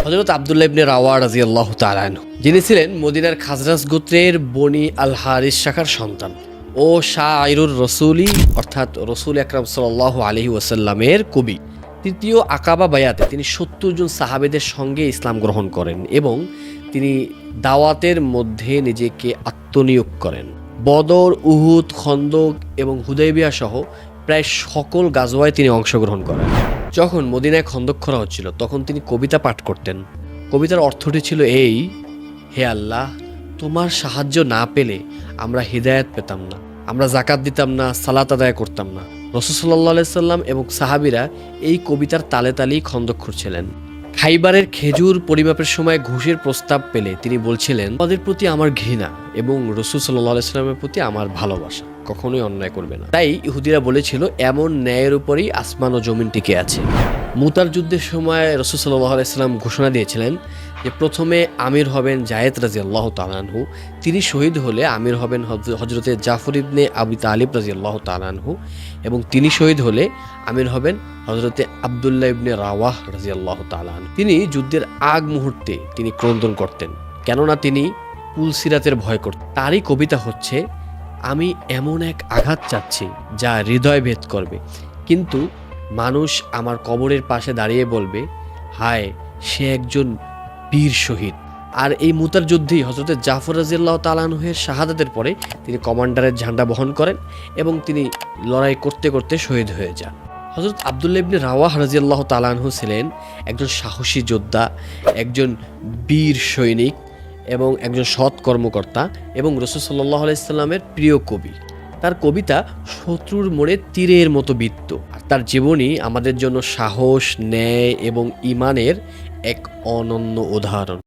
হজরত আবদুল্লাহ ইবনে রাওয়া রাজি আল্লাহ তালান যিনি ছিলেন মদিনার খাজরাজ গোত্রের বনি আল হারিস শাখার সন্তান ও শাহ আইরুর রসুলি, অর্থাৎ রসুল আকরাম সাল আলহি ওয়াসাল্লামের কবি। তৃতীয় আকাবা বায়াতে তিনি সত্তর জন সাহাবেদের সঙ্গে ইসলাম গ্রহণ করেন এবং তিনি দাওয়াতের মধ্যে নিজেকে আত্মনিয়োগ করেন। বদর, উহুদ, খন্দক এবং হুদাইবিয়া সহ প্রায় সকল গাজওয়ায় তিনি অংশগ্রহণ করেন। যখন মদিনায় খন্দক খরা হচ্ছিল, তখন তিনি কবিতা পাঠ করতেন। কবিতার অর্থটি ছিল এই, হে আল্লাহ, তোমার সাহায্য না পেলে আমরা হৃদায়ত পেতাম না, আমরা জাকাত দিতাম না, সালাত আদায় করতাম না। রসুসাল্লা সাল্লাম এবং সাহাবিরা এই কবিতার তালে তালেই খন্দক খুঁড়ছিলেন খাইবারের খেজুর পরিমাপের সময় ঘুষের প্রস্তাব পেলে তিনি বলছিলেন তাদের প্রতি আমার ঘৃণা এবং রসুল সাল্লাহ সাল্লামের প্রতি আমার ভালোবাসা। কখনোই অন্যায় করবে না। তাই ইহুদিরা বলেছিল, এমন ন্যায়ের উপরেই আসমান ও জমিন টিকে আছে। মুতার যুদ্ধের সময় রসুল সাল্লাহ আলাইসাল্লাম ঘোষণা দিয়েছিলেন যে প্রথমে আমির হবেন জায়েদ রাজি আল্লাহ তালানহু তিনি শহীদ হলে আমির হবেন হজ- হজরতে জাফর ইবনে আবি তালিব রাজি আল্লাহ তালানহু এবং তিনি শহীদ হলে আমির হবেন হজরতে আবদুল্লাহ ইবনে রাওয়াহ রাজি আল্লাহ তালান তিনি যুদ্ধের আগ মুহূর্তে তিনি ক্রন্দন করতেন। কেননা তিনি পুলসিরাতের ভয় করতেন তারই কবিতা হচ্ছে, আমি এমন এক আঘাত চাচ্ছি যা হৃদয় ভেদ করবে। কিন্তু মানুষ আমার কবরের পাশে দাঁড়িয়ে বলবে, হায়, সে একজন বীর শহীদ। আর এই মুতার যুদ্ধেই হজরত জাফর রাজিয়াল্লাহ তালানহের শাহাদাতের পরে তিনি কমান্ডারের ঝান্ডা বহন করেন এবং তিনি লড়াই করতে করতে শহীদ হয়ে যান। হজরত আবদুল্লাহ ইবনে রাওয়াহ রাজিয়াল্লাহ তালানহু ছিলেন একজন সাহসী যোদ্ধা, একজন বীর সৈনিক এবং একজন সৎ কর্মকর্তা এবং রসুল সাল্লাহ আলাইস্লামের প্রিয় কবি। তার কবিতা শত্রুর মোড়ে তীরের মতো বৃত্ত। তার জীবনী আমাদের জন্য সাহস ন্যায় এবং ইমানের এক অনন্য উদাহরণ।